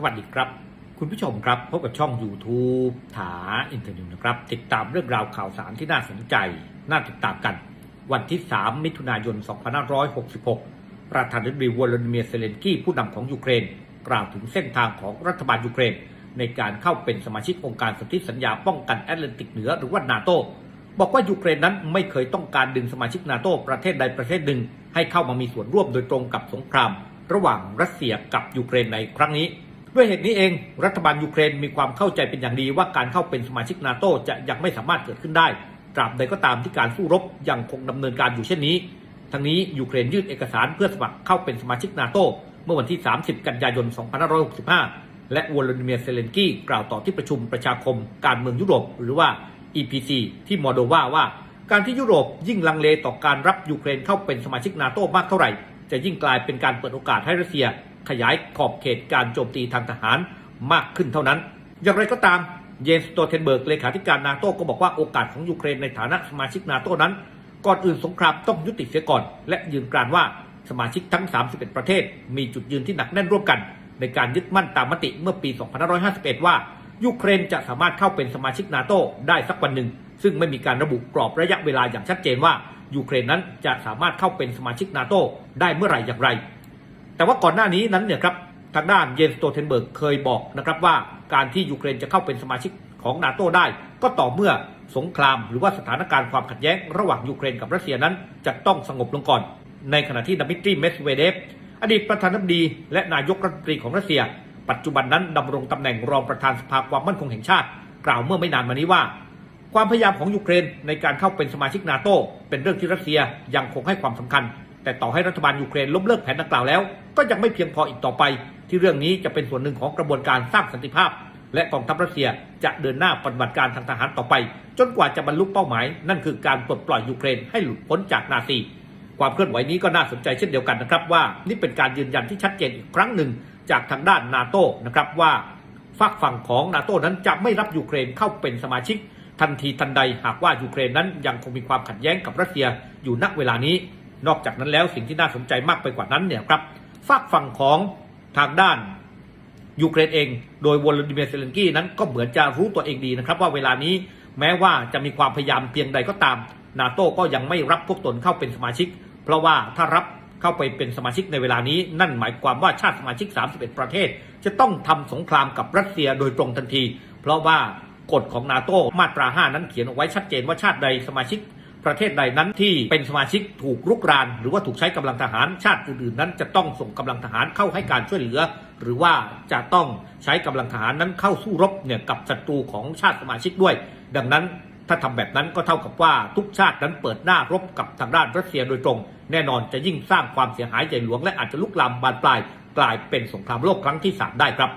สวัสดีครับ คุณผู้ชมครับพบกับช่อง YouTube ถาอินเทอร์เน็ตนะครับ ติดตามเรื่องราวข่าวสารที่น่าสนใจ น่าติดตามกัน วันที่ 3 มิถุนายน 2566 ประธานาธิบดีวลาดิเมียร์เซเลนกี้ผู้นำของยูเครน กล่าวถึงเส้นทางของรัฐบาลยูเครน ในการเข้าเป็นสมาชิกองค์การสนธิสัญญาป้องกันแอตแลนติกเหนือหรือว่านาโตบอกว่ายูเครนนั้นไม่เคยต้องการดึงสมาชิกนาโตประเทศใดประเทศหนึ่ง ให้เข้ามามีส่วนร่วมโดยตรงกับสงคราม ระหว่างรัสเซียกับยูเครนในครั้งนี้ ด้วยเหตุนี้เองรัฐบาลยูเครนมีความเข้าใจเป็นอย่างดีว่าการเข้าเป็นสมาชิกนาโตจะยังไม่สามารถเกิดขึ้นได้ตราบใดก็ตามที่การสู้รบยังคงดำเนินการอยู่เช่นนี้ ทั้งนี้ยูเครนยื่นเอกสารเพื่อสมัครเข้าเป็นสมาชิกนาโตเมื่อวันที่ 30 กันยายน 2565 และวลาดิเมียร์เซเลนกี้กล่าวต่อที่ประชุมประชาคมการเมืองยุโรปหรือว่า EPC ที่มอลโดวาว่า การที่ยุโรปยิ่งลังเลต่อการรับยูเครนเข้าเป็นสมาชิกนาโตมากเท่าไหร่ จะยิ่งกลายเป็นการเปิดโอกาสให้รัสเซีย ขยายขอบเขตการโจมตีทางทหารมากขึ้นเท่านั้น อย่างไรก็ตามเยนสโตเทนเบิร์กเลขาธิการนาโต้ก็บอกว่าโอกาสของยูเครนในฐานะสมาชิกนาโต้นั้น ก่อนอื่นสงครามต้องยุติเสียก่อน และยืนกรานว่าสมาชิกทั้ง 31 ประเทศ มีจุดยืนที่หนักแน่นร่วมกัน ในการยึดมั่นตามมติเมื่อปี 2551 ว่ายูเครนจะสามารถเข้าเป็นสมาชิกนาโต้ได้สักวันหนึ่ง ซึ่งไม่มีการระบุกรอบระยะเวลาอย่างชัดเจนว่ายูเครนนั้นจะสามารถเข้าเป็นสมาชิกนาโต้ได้เมื่อไหร่อย่างไร แต่ว่าก่อนหน้านี้นั้นเนี่ยครับทางด้านเยนสโตเทนเบิร์กเคยบอกนะครับว่าการที่ยูเครนจะเข้าเป็นสมาชิกของนาโตได้ ก็ต่อเมื่อสงครามหรือว่าสถานการณ์ความขัดแย้งระหว่างยูเครนกับรัสเซียนั้น จะต้องสงบลงก่อน ในขณะที่ดมิตรีเมสเวเดฟอดีตประธานาธิบดี และนายกรัฐมนตรีของรัสเซีย ปัจจุบันนั้นดำรงตำแหน่งรองประธานสภาความมั่นคงแห่งชาติ กล่าวเมื่อไม่นานมานี้ว่า ความพยายามของยูเครนในการเข้าเป็นสมาชิกนาโตเป็นเรื่องที่รัสเซียยังคงให้ความสำคัญ แต่ต่อให้รัฐบาลยูเครนล้มเลิกแผนดังกล่าวแล้ว ก็ยังไม่เพียงพออีกต่อไป ที่เรื่องนี้จะเป็นส่วนหนึ่งของกระบวนการสร้างสันติภาพ และกองทัพรัสเซียจะเดินหน้าปฏิบัติการทางทหารต่อไป จนกว่าจะบรรลุเป้าหมาย นั่นคือการปลดปล่อยยูเครนให้หลุดพ้นจากนาซีความเคลื่อนไหวนี้ก็น่าสนใจเช่นเดียวกันนะครับว่านี่เป็นการยืนยันที่ชัดเจนอีกครั้งหนึ่งจากทางด้านนาโต้นะครับว่าฝักฝั่งของนาโต้นั้นจะไม่รับยูเครนเข้าเป็นสมาชิก ทันทีทันใดหากว่ายูเครนนั้นยังคงมีความขัดแย้งกับรัสเซียอยู่ณเวลานี้ นอกจากนั้นแล้วสิ่งที่น่าสนใจมากไปกว่านั้นเนี่ยครับฝากฝั่งของทางด้านยูเครนเอง โดยวลาดิเมียร์เซเลนกี้นั้นก็เหมือนจะรู้ตัวเองดีนะครับ ว่าเวลานี้แม้ว่าจะมีความพยายามเพียงใดก็ตาม นาโต้ก็ยังไม่รับพวกตนเข้าเป็นสมาชิก เพราะว่าถ้ารับเข้าไปเป็นสมาชิกในเวลานี้ นั่นหมายความว่าชาติสมาชิก 31 ประเทศ จะต้องทำสงครามกับรัสเซียโดยตรงทันที เพราะว่ากฎของนาโตมาตรา 5 นั้นเขียนเอาไว้ชัดเจนว่าชาติใดสมาชิก ประเทศใดนั้นที่เป็นสมาชิกถูกรุกราน หรือว่าถูกใช้กำลังทหารชาติอื่นๆนั้น จะต้องส่งกำลังทหารเข้าให้การช่วยเหลือ หรือว่าจะต้องใช้กำลังทหารนั้นเข้าสู้รบเนี่ยกับศัตรูของชาติสมาชิกด้วย ดังนั้นถ้าทำแบบนั้นก็เท่ากับว่าทุกชาตินั้นเปิดหน้ารบกับทางด้านรัสเซียโดยตรง แน่นอนจะยิ่งสร้างความเสียหายใหญ่หลวงและอาจจะลุกลามบานปลาย กลายเป็นสงครามโลกครั้งที่สามได้ครับ